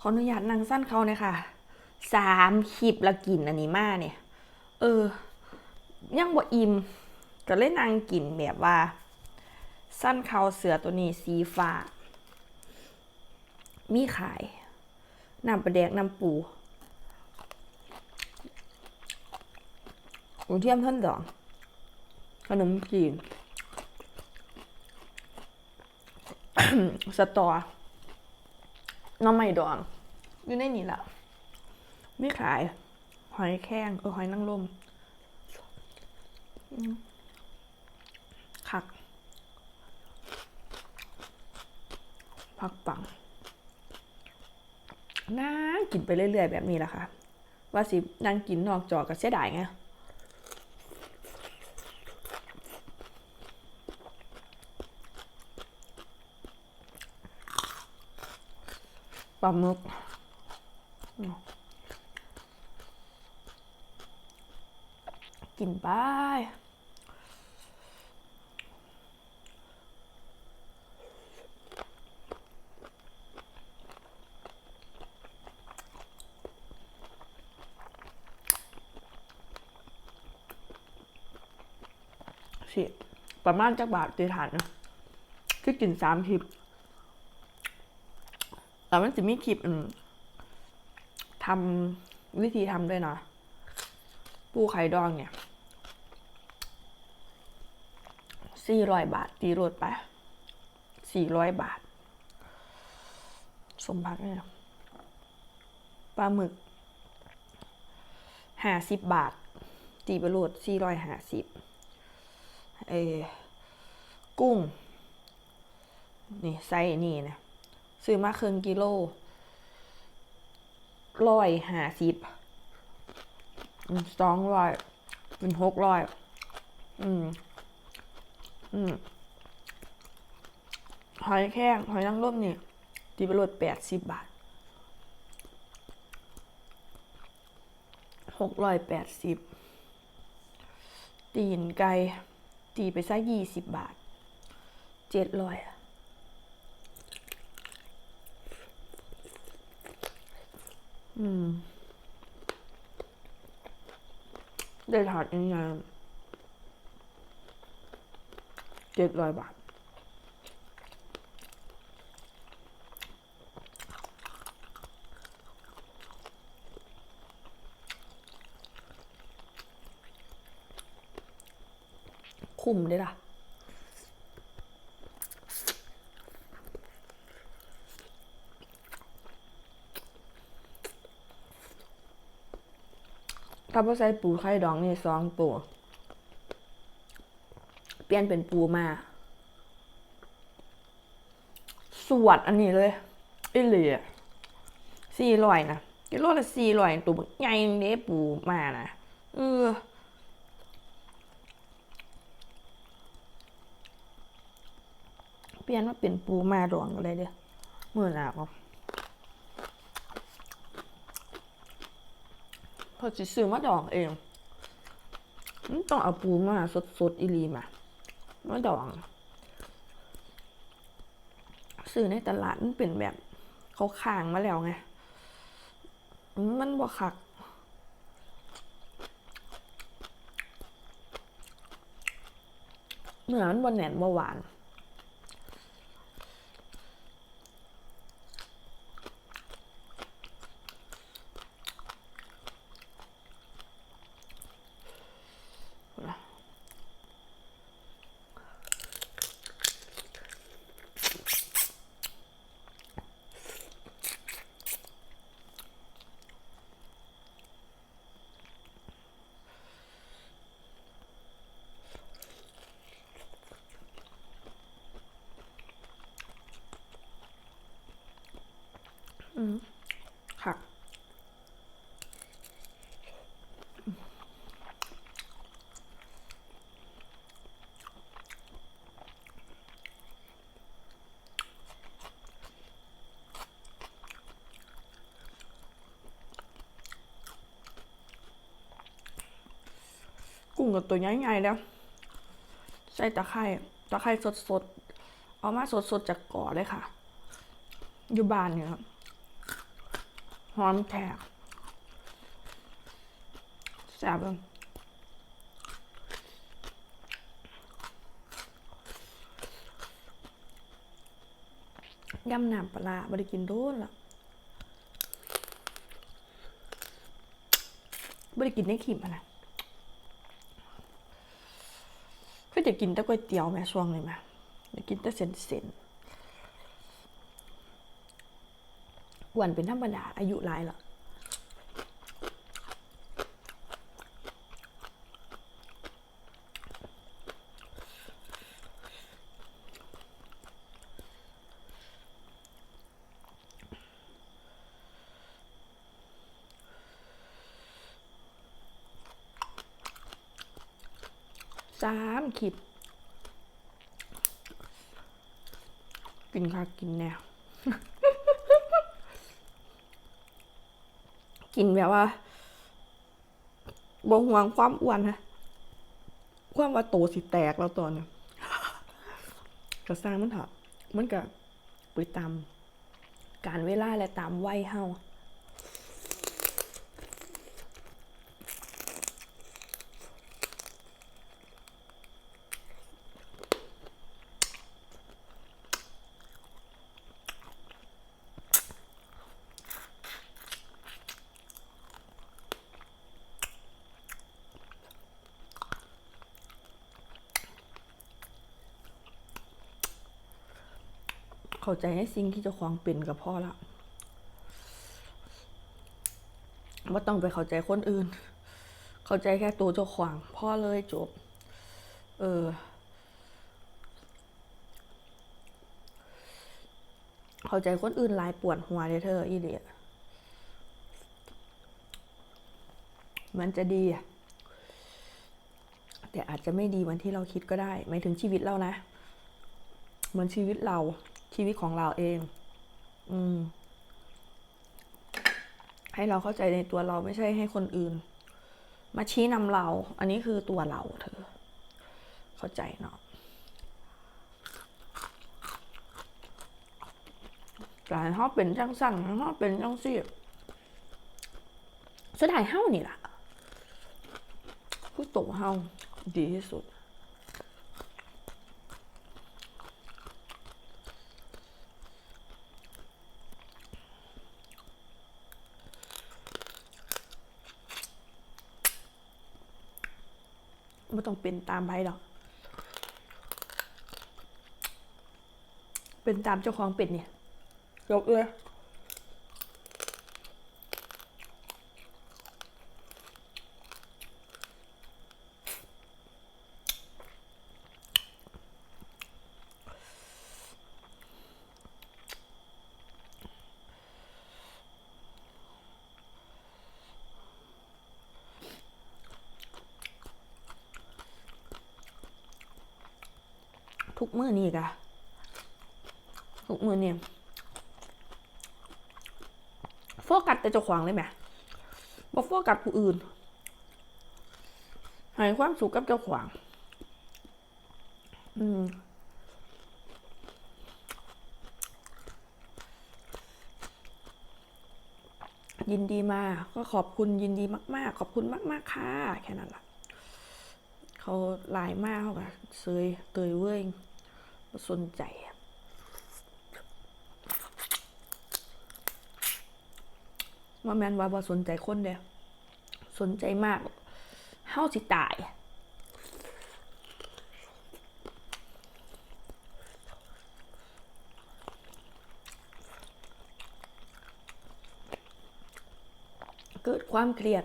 ขออนุญาตนั่งสั้นเขาเนี่ยค่ะ สามคลิปละกินอันนี้มาเนี่ย เออ ยังบ่อิ่มก็เลยนั่งกินแบบว่า สั้นเขาเสือตัวนี้สีฟ้า มีขายน้ำปลาแดกน้ำปูหมูเทียมท่านดองขนมจีน สตอหน้ำไม่ดองอยู่ในนี้แหละมีขาย หอยแข้งเออหอยนางรมอืมคัก ผักปังน่ากินไปเรื่อยๆ แบบนี้แหละค่ะ ว่าสินั่งกินนอกจอก็เสียดายไงาหมึกกินไปสิประมาณจักบาทตีฐานนะคือกินสามคลิป แต่มันจะมีคลิปทำวิธีทำด้วยนะ ปูไข่ดองเนี่ยสี่ร้อยบาท ตีรวดไปสี่ร้อยบาท สมพักเนี่ยปลาหมึกห้าสิบบาท ตีไปรวดสี่ร้อยห้าสิบเอกุ้ง นี่ไซส์นี่นะ ซื้อมาครึ่งกิโลร้อยห้าสิบสองร้อยเป็นหกร้อยอืม อืม หอยแข้งหอยนางรมนี่ตีไปรดแปดสิบบาทหกร้อยแปดสิบตีนไก่ตีไปซะยี่สิบบาทเจ็ดร้อยอะ อืมได้ถอดยังไงเจ็ดร้อยบาท คุ้มเลยล่ะ ถ้าพ่อใส่ปูไข่ดองนี่สองตัว เปลี่ยนเป็นปูมา สวดอันนี้เลยไอ้เหลี่ยสี่ร้อยนะกิโลละสี่ร้อยตัวบักใหญ่เด้ปูมานะเออเปลี่ยนมาเป็นปูมาดองอะไรเด้อมื่อหนาว พอสิซื้อมาดองเองต้องเอาปูมาสดๆอีลีมามาดองซื้อในตลาดมันเป็นแบบเขาข้างมาแล้วไง มันบ่คักเหนื้อมันบ่แน่นบ่หวาน อืมค่ะ กับตัวใหญ่ๆแล้ว ใส่ตะไคร่ตะไคร่สดๆ เอามาสดๆจากก่อเลยค่ะ อยู่บ้านเนี่ยหอมแขกแซ่บเลยยำน้ำปลาร้าบ่ได้กินโดนละบ่ได้กินในขิมอะนะก็ จะกินแต่ก๋วยเตี๋ยวแม่ช่วงเลยมาจะกินแต่เส้นเส้นๆอ้วนเป็นธรรมดาอายุหลายแล้ว สามขีดกินค่ะกินแนวกินแบบว่าบ่ห่วงความอ้วนนะความว่าโตสิแตกแล้วตอนเนี้ยก็สร้างมันเถอะมันก็ไปตามการเวลาและตามวัยเฮา เข้าใจในสิ่งที่เจ้าของเป็นกับพ่อละว่าต้องไปเข้าใจคนอื่น เข้าใจแค่ตัวเจ้าของพ่อเลยจบ เออ เข้าใจคนอื่นลายปวดหัวเลยเธออีเดียมันจะดีอะแต่อาจจะไม่ดีเหมือนที่เราคิดก็ได้หมายถึงชีวิตเรานะ เหมือนชีวิตเรา ชีวิตของเราเอง อืม ให้เราเข้าใจในตัวเราไม่ใช่ให้คนอื่น มาชี้นำเรา อันนี้คือตัวเราเธอ เข้าใจเนาะการเขาเป็นจังสั่นเขาเป็นจังซี่สุดท้ายเฮานี่ล่ะผู้โตเฮาดีที่สุด ไม่ต้อง เป็นตามไพ่หรอกเป็นตามเจ้าของเป็ดเนี่ยยกเลย ทุกมือนี่กะทุกมือนี่โฟกัสแต่เจ้าของเลยไหมบอกโฟกัสผู้อื่นให้ความสุขกับเจ้าของอืมยินดีมากก็ขอบคุณยินดีมาก ๆ ขอบคุณมาก ๆ ค่ะ แค่นั้นแหละเขาไลน์มากเขาก็เซยเตยเว้ย สนใจว่าแมนว่าบ่สนใจคนเดียวสนใจมากเฮาสิตายเกิดความเครียด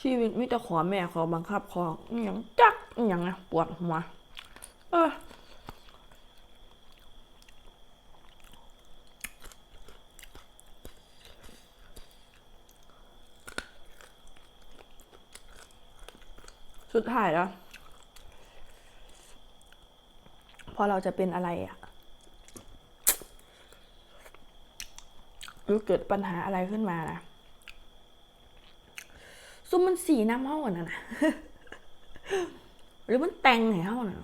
ชีวิตมิแต่ขอแม่ขอบังคับขออย่างจัก อหย่างนะปวดหัว เออสุดท้ายแล้ว พอเราจะเป็นอะไรอะหรือเกิดปัญหาอะไรขึ้นมานะซุมมันสีน้ำเฮาอะนะนะ หรือมันแต่งให้เฮาน่ะ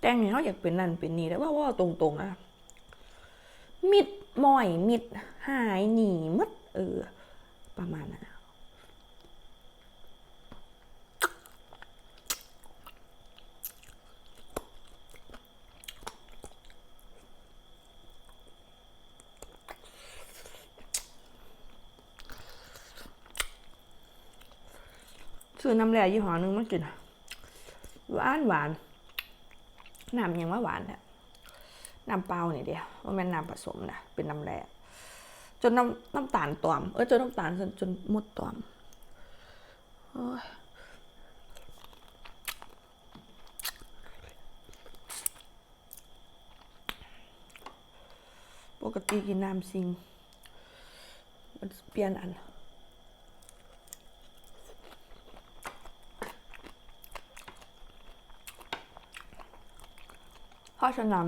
แต่งเนี่ยเขาอยากเป็นนั่นเป็นนี่แล้ว่าว่าตรงๆอะมิดมอยมิดหายหนีหมดเออ ประมาณนั้น ซื้อน้ำแร่ยี่ห้อหนึงมากินหวานหวานน้ำยังว่าหวานเนี่ยน้ำเปล่านี่เดียวว่าแม่นน้ำผสมนะเป็นน้ำแร่จนน้ำน้ำตาลตอมเออจนน้ำตาลจนจนมดตอมปกติกินน้ำซิงมันเปลี่ยนอัน เพราะฉะนั้น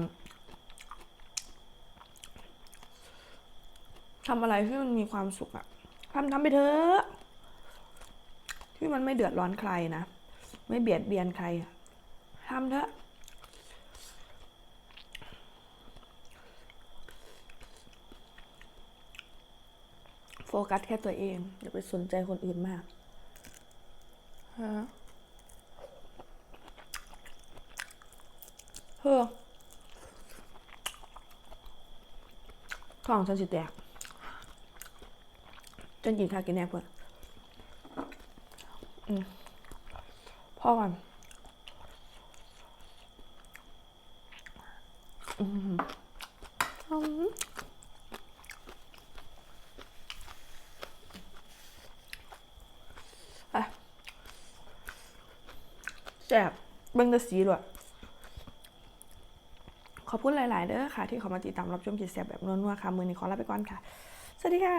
ทำอะไรที่มันมีความสุขอะทำทำไปเถอะที่มันไม่เดือดร้อนใครนะ ไม่เบียดเบียนใครทำเถอะโฟกัสแค่ตัวเองอย่าไปสนใจคนอื่นมากฮะเฮ้อ ท้องฉันสิแตกจนกินข้าวกินแน่เพื่อนอืมพ่อก่อนอืมแซ่บเบิ่งตะสีด้วย ขอบคุณหลาย ๆ เด้อค่ะ ที่เขามาติดตามรับชมกิจแซ่บแบบนัวๆค่ะ มือนี้ขอลาไปก่อนค่ะ สวัสดีค่ะ